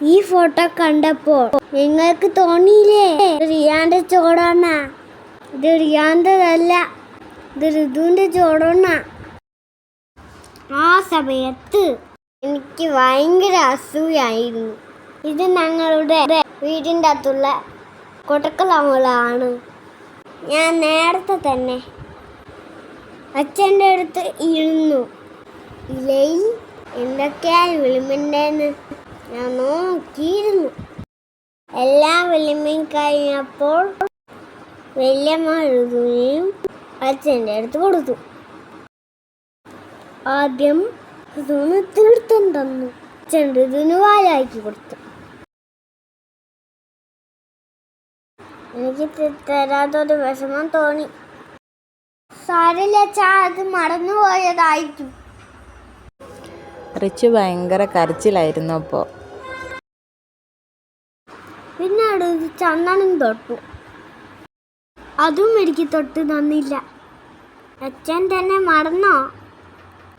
ഈ ഫോട്ടോ കണ്ടപ്പോൾ നിങ്ങൾക്ക് തോന്നിയില്ലേ? റിയാന്റെ ചോടാണ ഇത് റിയാന്റെതല്ല ഇത് ഋതുവിന്റെ ചോടാണ ആ സമയത്ത് എനിക്ക് ഭയങ്കര അസൂയായിരുന്നു. ഇത് ഞങ്ങളുടെ വീടിന്റെ അകത്തുള്ള കൊട്ടക്കലങ്ങളാണ് ഞാൻ നേരത്തെ തന്നെ അച്ഛന്റെ അടുത്ത് ഇരുന്നു. ഇലയിൽ എന്തൊക്കെയാണ് വിളിമിണ്ടെന്ന് ഞാൻ നോക്കിയിരുന്നു. എല്ലാം വിളിമിൻ കഴിഞ്ഞപ്പോൾ വല്യമ്മ എഴുതുകയും അച്ഛന്റെ അടുത്ത് കൊടുത്തു. ആദ്യം ഋതുവിന് തീർത്ഥം തന്നു. അച്ഛൻ ഋതുവിന് വാലാക്കി കൊടുത്തു. എനിക്ക് തരാത്തൊരു വിഷമം തോന്നി. സാരില്ല അച്ഛാ അത് മറന്നുപോയതായിരിക്കും. റിച്ചു ഭയങ്കര കരച്ചിലായിരുന്നു അപ്പോൾ പിന്നെ അടുത്ത് ചന്ദനം തൊട്ടു. അതും എനിക്ക് തൊട്ട് തന്നില്ല. അച്ഛൻ തന്നെ മറന്നോ?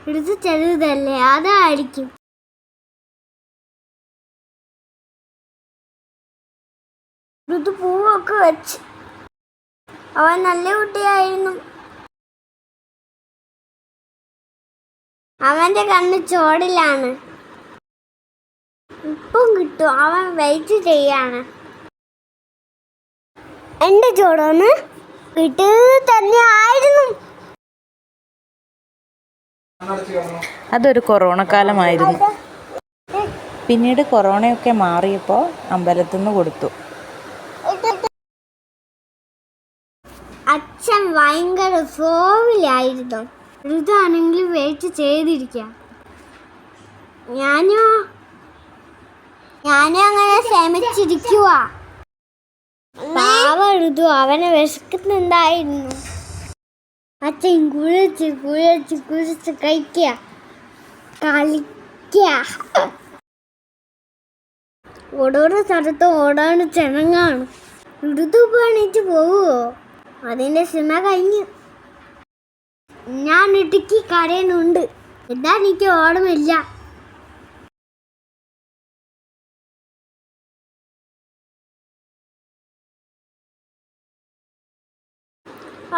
എടുത്ത് ചെറുതല്ലേ അതായിരിക്കും. ഇത് പൂവൊക്കെ വെച്ച്. അവൻ നല്ല കുട്ടിയായിരുന്നു. അവന്റെ കണ്ണ് ചോടിലാണ്. ഇപ്പം കിട്ടും. അവൻ വെയിറ്റ് ചെയ്യാണ്. എന്റെ ജോഡോന്ന് വീട്ടിൽ തന്നെ ആയിരുന്നു. അതൊരു കൊറോണ കാലമായിരുന്നു. പിന്നീട് കൊറോണയൊക്കെ മാറിയപ്പോൾ അമ്പലത്തിൽ നിന്ന് കൊടുത്തു. അച്ഛൻ ഭയങ്കര സോവിലായിരുന്നു. ഋതാണെങ്കിൽ വെയിറ്റ് ചെയ്തിരിക്കാം. ഞാനോ? ഞാനും അങ്ങനെ ശ്രമിച്ചിരിക്കുക പാവ ഋതു അവനെ വിശക്കുന്നുണ്ടായിരുന്നു. അച്ഛൻ കുഴിച്ച് കുഴിച്ച് കുഴിച്ച് കഴിക്കുക. കളിക്കുക. ഓടോടെ സ്ഥലത്ത് ഓടാണ് ചെണങ്ങാണ് ഋതു പണിച്ച് പോവുമോ അതിന്റെ സിനിമ കഴിഞ്ഞു. ഞാൻ ഇടുക്കി കരയുന്നുണ്ട്. എന്താ എനിക്ക് ഓർമ്മയില്ല.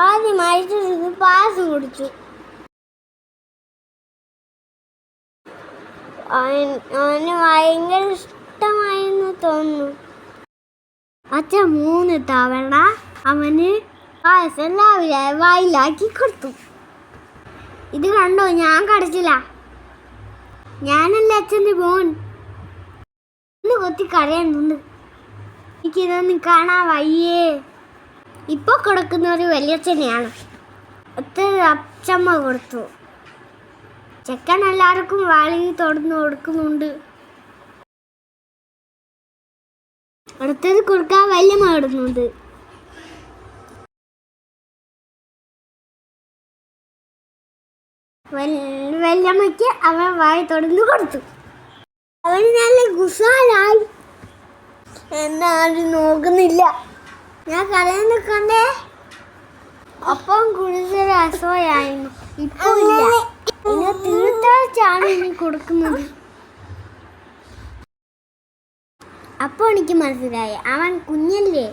ആദ്യമായിട്ട് പാസ് കുടിച്ചു. അവന് ഭയങ്കര ഇഷ്ടമായെന്ന് തോന്നുന്നു. അച്ഛൻ മൂന്ന് തവണ അവന് പായസം രാവിലെ വായിലാക്കി കൊടുത്തു. ഇത് കണ്ടോ? ഞാൻ കടച്ചില്ല ഞാനല്ല അച്ഛന്റെ മോൻ? ഒന്ന് കൊത്തി കരയുന്നുണ്ട് എനിക്കിതൊന്നും കാണാൻ വയ്യേ. ഇപ്പോൾ കിടക്കുന്ന ഒരു വലിയച്ഛനെയാണ് ഒത്തിരി അച്ഛമ്മ കൊടുത്തു. ചെക്കൻ എല്ലാവർക്കും വാളി തുറന്നു കൊടുക്കുന്നുണ്ട്. അടുത്തത് കൊടുക്കാൻ വല്യമ്മ ഇടുന്നുണ്ട് വൽ- വല്യമ്മയ്ക്ക് അവൻ വായി തുറന്നു കൊടുത്തു. അവന് നല്ല ഗുസാലായി. എന്നാരും നോക്കുന്നില്ല. ഞാൻ കടയിൽ നിൽക്കണ്ടേ? അപ്പം കുടിച്ചൊരു രസമായിരുന്നു ഇപ്പൊ ഇല്ല. ഇനി കൊടുക്കുന്നത്. അപ്പോൾ എനിക്ക് മനസ്സിലായി. അവൻ കുഞ്ഞല്ലേ?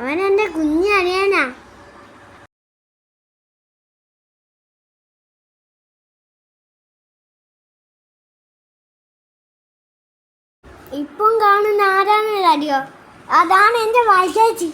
അവൻ എന്റെ കുഞ്ഞറിയാനാ ഇപ്പം കാണുന്ന ആരാണെന്നറിയോ അതാണ് എന്റെ വായിച്ചേച്ചി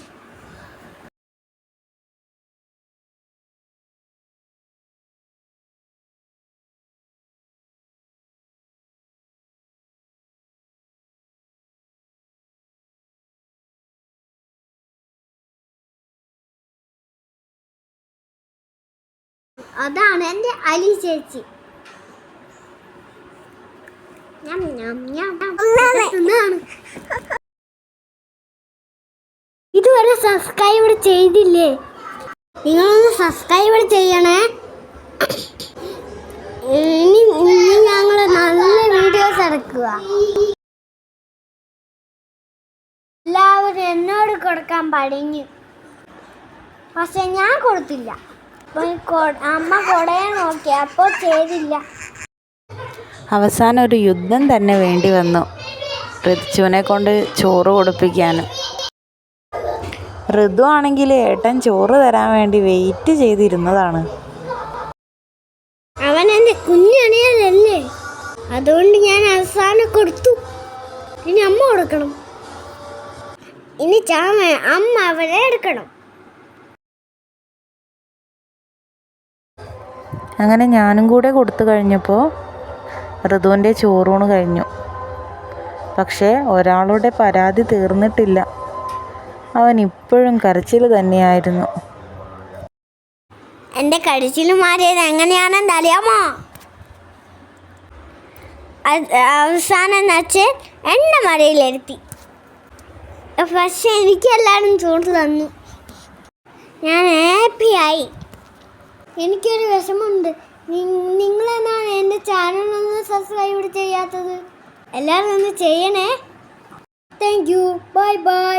അതാണ് എന്റെ അലി ചേച്ചി. ഞാൻ ഞാൻ ഞാൻ. തിന്നാണ്. ഇതുവരെ സബ്സ്ക്രൈബ് ചെയ്തില്ലേ? നിങ്ങളൊന്ന് സബ്സ്ക്രൈബ് ചെയ്യണേ. ഇനി ഇനി ഞങ്ങൾ നല്ല വീഡിയോസ് ഇറക്കുക എല്ലാവരും എന്നോട് കൊടുക്കാൻ പടിഞ്ഞു. പക്ഷെ ഞാൻ കൊടുത്തില്ല. അമ്മ കൊടയാൻ നോക്കി അപ്പോൾ ചെയ്തില്ല. അവസാനം ഒരു യുദ്ധം തന്നെ വേണ്ടി വന്നു. ഋതുവിനെ കൊണ്ട് ചോറ് കൊടുപ്പിക്കാൻ ഋതു ആണെങ്കിൽ ഏട്ടൻ ചോറ് തരാൻ വേണ്ടി വെയിറ്റ് ചെയ്തിരുന്നതാണ്. അവൻ എന്റെ കുഞ്ഞണിയല്ലേ അതുകൊണ്ട് ഞാൻ അവസാനം കൊടുത്തു. ഇനി അമ്മ കൊടുക്കണം. ഇനി ചാമ അമ്മ അവരെ എടുക്കണം. അങ്ങനെ ഞാനും കൂടെ കൊടുത്തു കഴിഞ്ഞപ്പോൾ ഋതുവിന്റെ ചോറൂണ് കഴിഞ്ഞു. പക്ഷേ ഒരാളുടെ പരാതി തീർന്നിട്ടില്ല. അവൻ ഇപ്പോഴും കരച്ചിൽ തന്നെയായിരുന്നു. എന്റെ കരച്ചിൽ മാറിയത് എങ്ങനെയാണെന്ന് അറിയാമോ അവസാനം എണ്ണ എന്നെ മറയിലിരുത്തി പക്ഷെ എനിക്ക് എല്ലാവരും ചോറ് തന്നു. ഞാൻ ഹാപ്പിയായി എനിക്കൊരു വിഷമമുണ്ട്. നിങ്ങളെന്നാണ് എന്റെ ചാനലൊന്ന് സബ്സ്ക്രൈബ് ചെയ്യാത്തത്? എല്ലാവരും ഒന്ന് ചെയ്യണേ. Thank you bye bye